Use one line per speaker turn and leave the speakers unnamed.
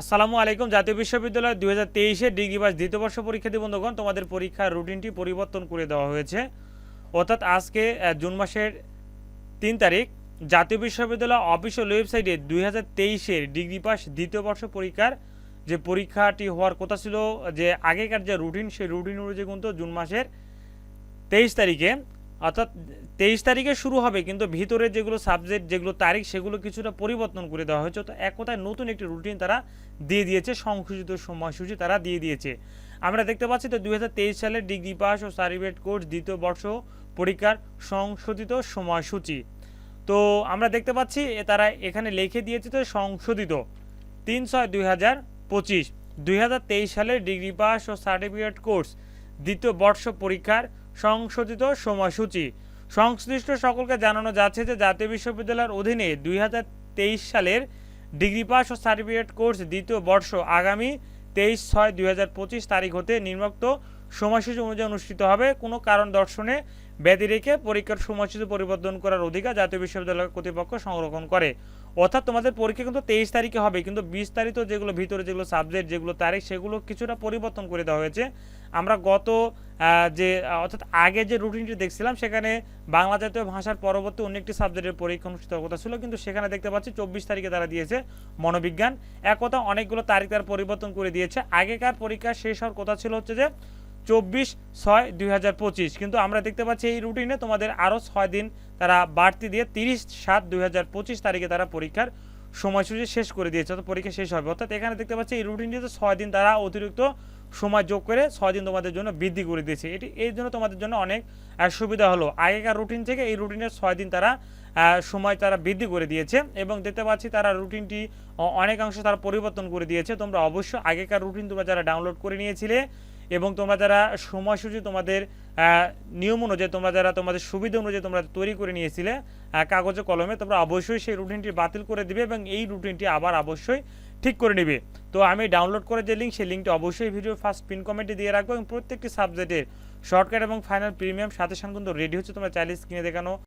আসসালামু আলাইকুম। জাতীয় বিশ্ববিদ্যালয় দুই হাজার তেইশে ডিগ্রি পাস দ্বিতীয় বর্ষ পরীক্ষার্থী বন্ধুগণ, তোমাদের পরীক্ষার রুটিনটি পরিবর্তন করে দেওয়া হয়েছে। অর্থাৎ আজকে জুন মাসের তিন তারিখ, জাতীয় বিশ্ববিদ্যালয় অফিসিয়াল ওয়েবসাইটে দুই হাজার তেইশের ডিগ্রি পাস দ্বিতীয় বর্ষ পরীক্ষার যে পরীক্ষাটি হওয়ার কথা ছিল, যে আগেকার যে রুটিন, সেই রুটিন অনুযায়ী কিন্তু জুন মাসের তেইশ তারিখে, অর্থাৎ তেইশ তারিখে শুরু হবে, কিন্তু ভিতরে যেগুলো সাবজেক্ট যেগুলো তারিখ, সেগুলো কিছুটা পরিবর্তন করে দেওয়া হয়েছে। তো এক কথায় নতুন একটি রুটিন তারা দিয়ে দিয়েছে সংশোধিত সময়সূচি তারা দিয়ে দিয়েছে। আমরা দেখতে পাচ্ছি তো দুই সালের ডিগ্রি পাস ও সার্টিফিকেট কোর্স দ্বিতীয় বর্ষ পরীক্ষার সংশোধিত সময়সূচি। তো আমরা দেখতে পাচ্ছি তারা এখানে লিখে দিয়েছে তো সংশোধিত। তিন ছয় দুই হাজার পঁচিশ, দুই সালের ডিগ্রি পাস ও সার্টিফিকেট কোর্স দ্বিতীয় বর্ষ পরীক্ষার সংশোধিত সময়সূচি। সংশ্লিষ্ট সকলকে জানানো যাচ্ছে যে জাতীয় বিশ্ববিদ্যালয়ের অধীনে দুই হাজার তেইশ সালের ডিগ্রি পাস ও সার্টিফিকেট কোর্স দ্বিতীয় বর্ষ আগামী তেইশ ছয় দুই তারিখ হতে নিম্নোক্ত সময়সূচি অনুযায়ী অনুষ্ঠিত হবে। কোনো কারণ দর্শনে ব্যাধি রেখে পরীক্ষার সময়সূচি পরিবর্তন করার অধিকার জাতীয় বিশ্ববিদ্যালয় কর্তৃপক্ষ সংরক্ষণ করে। অর্থাৎ তোমাদের পরীক্ষা কিন্তু তেইশ তারিখে হবে, কিন্তু বিশ তারিখ যেগুলো ভিতরে যেগুলো সাবজেক্ট যেগুলো তারিখ, সেগুলো কিছুটা পরিবর্তন করে দেওয়া হয়েছে। আমরা গত যে, অর্থাৎ আগে যে রুটিনটি দেখছিলাম, সেখানে বাংলা জাতীয় ভাষার পরবর্তী অন্য একটি সাবজেক্টের পরীক্ষা অনুষ্ঠিত কথা ছিল, কিন্তু সেখানে দেখতে পাচ্ছি চব্বিশ তারিখে তারা দিয়েছে মনোবিজ্ঞান। এক কথা, অনেকগুলো তারিখ তারা পরিবর্তন করে দিয়েছে। আগেকার পরীক্ষা শেষ হওয়ার কথা ছিল হচ্ছে যে চব্বিশ ছয় দুই কিন্তু আমরা দেখতে পাচ্ছি এই রুটিনে তোমাদের আরও ছয় দিন তারা বাড়তি দিয়ে তিরিশ সাত দুই তারিখে তারা পরীক্ষার সময়সূচি শেষ করে দিয়েছে, অর্থাৎ পরীক্ষা শেষ হবে। অর্থাৎ এখানে দেখতে পাচ্ছি এই রুটিনটিতে ছয় দিন তারা অতিরিক্ত সময় যোগ করে ছয় দিন তোমাদের জন্য বৃদ্ধি করে দিয়েছে। এটি এই জন্য তোমাদের জন্য অনেক সুবিধা হলো। আগেকার রুটিন থেকে এই রুটিনের ছয় দিন তারা সময় তারা বৃদ্ধি করে দিয়েছে এবং দেখতে পাচ্ছি তারা রুটিনটি অনেকাংশ তারা পরিবর্তন করে দিয়েছে। তোমরা অবশ্য আগেকার রুটিন তোমরা যারা ডাউনলোড করে নিয়েছিলে এবং তোমরা যারা সময়সূচি তোমাদের নিয়ম অনুযায়ী তোমরা যারা তোমাদের সুবিধা অনুযায়ী তোমরা তৈরি করে নিয়েছিলে কাগজে কলমে, তোমরা অবশ্যই সেই রুটিনটি বাতিল করে দিবে এবং এই রুটিনটি আবার অবশ্যই ঠিক করে নিবে। তো আমি ডাউনলোড করে যে লিঙ্ক সেই লিঙ্কটি অবশ্যই ভিডিও ফার্স্ট পিন কমেন্টে দিয়ে রাখব এবং প্রত্যেকটি সাবজেক্টের শর্টকাট এবং ফাইনাল প্রিমিয়াম সাথে সঙ্গে কিন্তু রেডি হচ্ছে তোমরা চাইলে স্ক্রিনে দেখানো